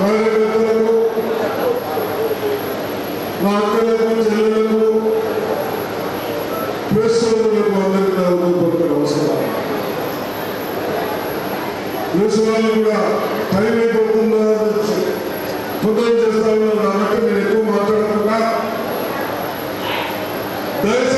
మా అక్కలకు చెల్లెలకు క్రైస్తవులకు అందరికీ నా ఉదయపూర్వక నమస్కారం కూడా టైం అయిపోతుందా పొద్దున్న చేస్తా ఉన్నారు కాబట్టి నేను ఎక్కువ మాట్లాడకుండా దయచేసి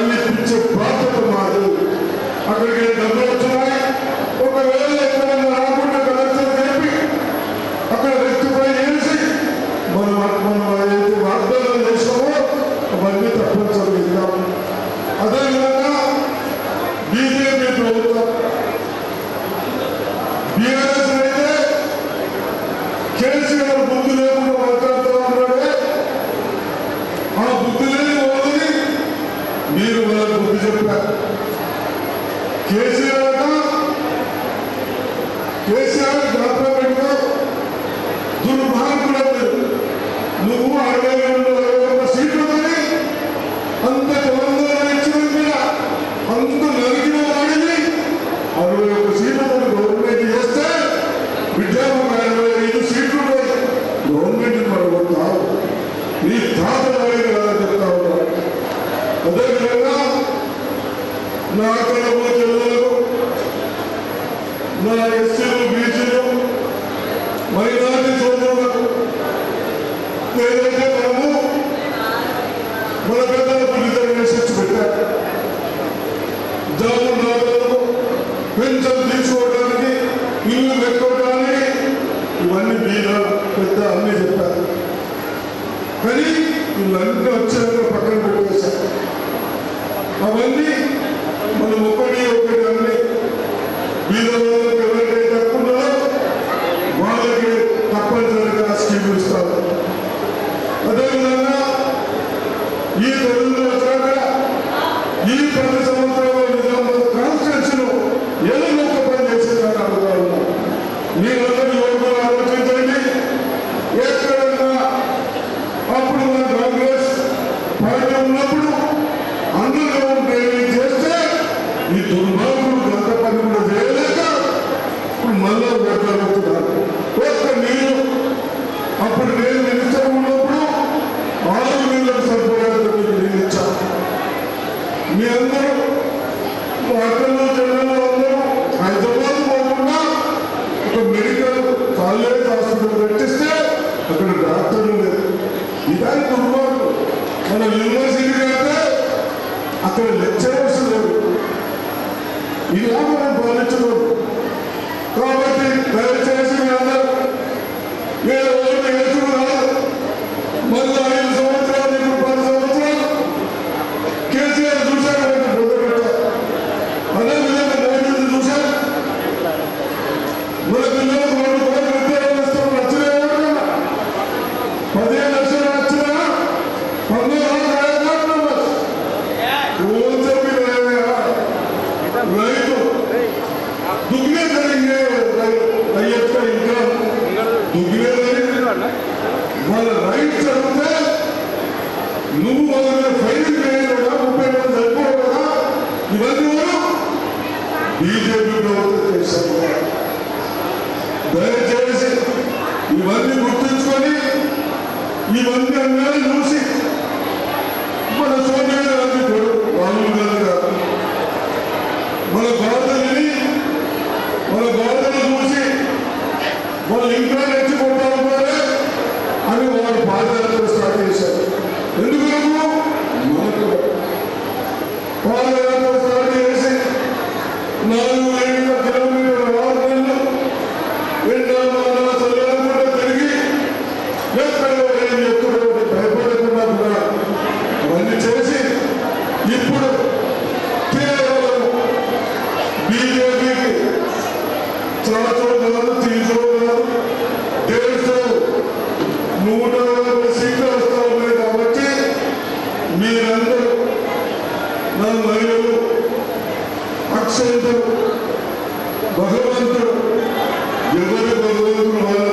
మన్నెత్తించే బాధ్యత మాది. అక్కడికి డబ్బులు వచ్చినాయి. ఒకవేళ ఎక్కడైనా రాకుండా కలెక్టర్ తెలిపి అక్కడ రెక్టిఫై చేసి మనం మనం ఏదైతే వాగ్దానం చేసామో అవన్నీ తప్పనిసరి అదేవిధంగా అన్నీ చెప్పారు కానీ వీళ్ళన్నీ వచ్చాక పక్కన పెట్టేశారు. అవన్నీ మనం ఒకటి ఒకటి అన్ని వీళ్ళలో ఎవరైతే తక్కువ వాళ్ళకి తప్పనిసరిగా స్కీములు ఇస్తారు. అదేవిధంగా ఈ వచ్చాక ఈ ప్రదేశం మన యూనివర్సిటీకి వెళ్తే అక్కడ లెక్చరర్స్ లేరు ఇలా మనం పాలించకూడదు కాబట్టి దయచేసి మీరు ఎవరు నేర్చుకున్నారు మళ్ళీ వాళ్ళ రైట్ చదివితే నువ్వు వాళ్ళ ఫైల్ చేయడం ముప్పై మంది చనిపోవడం ఇవన్నీ బీజేపీ మన మహిళలు అక్షంతుడు భగవంతుడు ఎవరు భగవంతుడు వాళ్ళ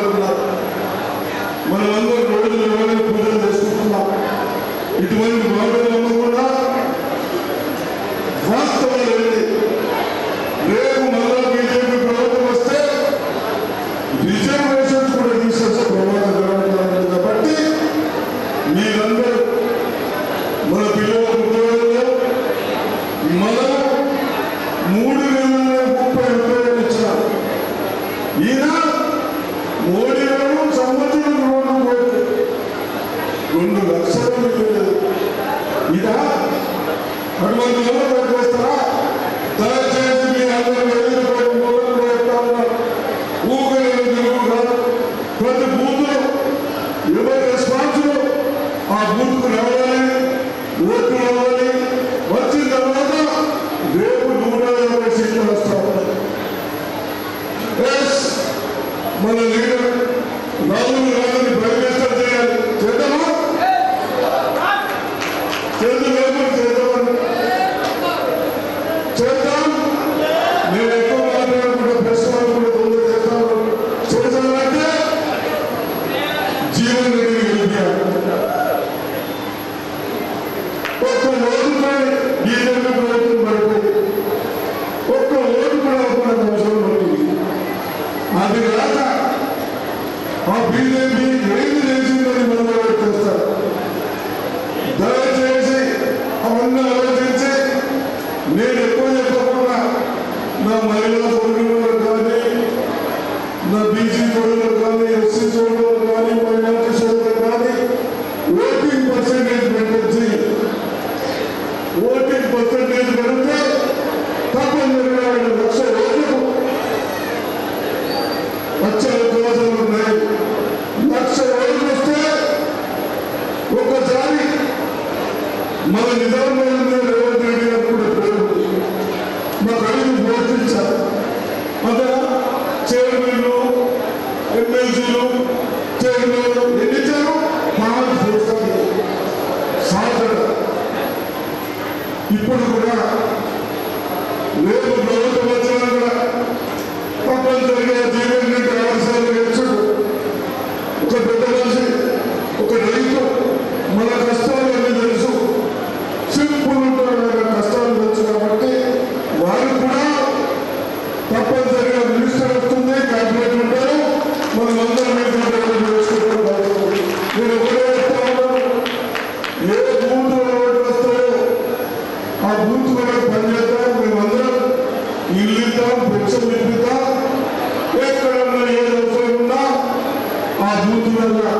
ప్రభుత్వాలుగా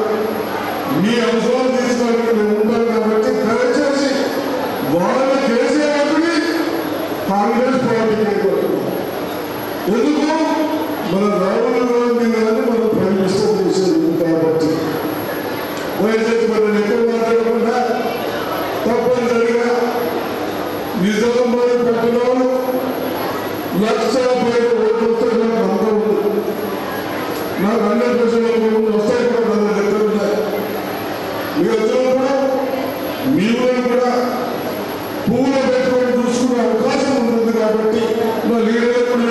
మీ అంశాలు తీసుకోవడానికి మేము ఉంటాం కాబట్టి దయచేసి వాళ్ళని కేసీఆర్ని కాంగ్రెస్ పార్టీకి ఎందుకు? మన రావణ గాంధీ గారిని మనం ప్రైమ్ మినిస్టర్ చేసేది కాబట్టి. వైఎస్ఆర్ మనం ఎక్కడ మాట్లాడకుండా తప్పనిసరిగా నిజామాబాద్ పెట్టడం లక్ష పైన ఓట్లు నాకు హండ్రెడ్ పర్సెంట్ ముందు వస్తాయి కూడా నా దగ్గర ఉంటాయి. మీరు వచ్చినప్పుడు మీరు కూడా పువ్వులు పెట్టుకొని చూసుకునే అవకాశం ఉంటుంది కాబట్టి నా లీడర్ కూడా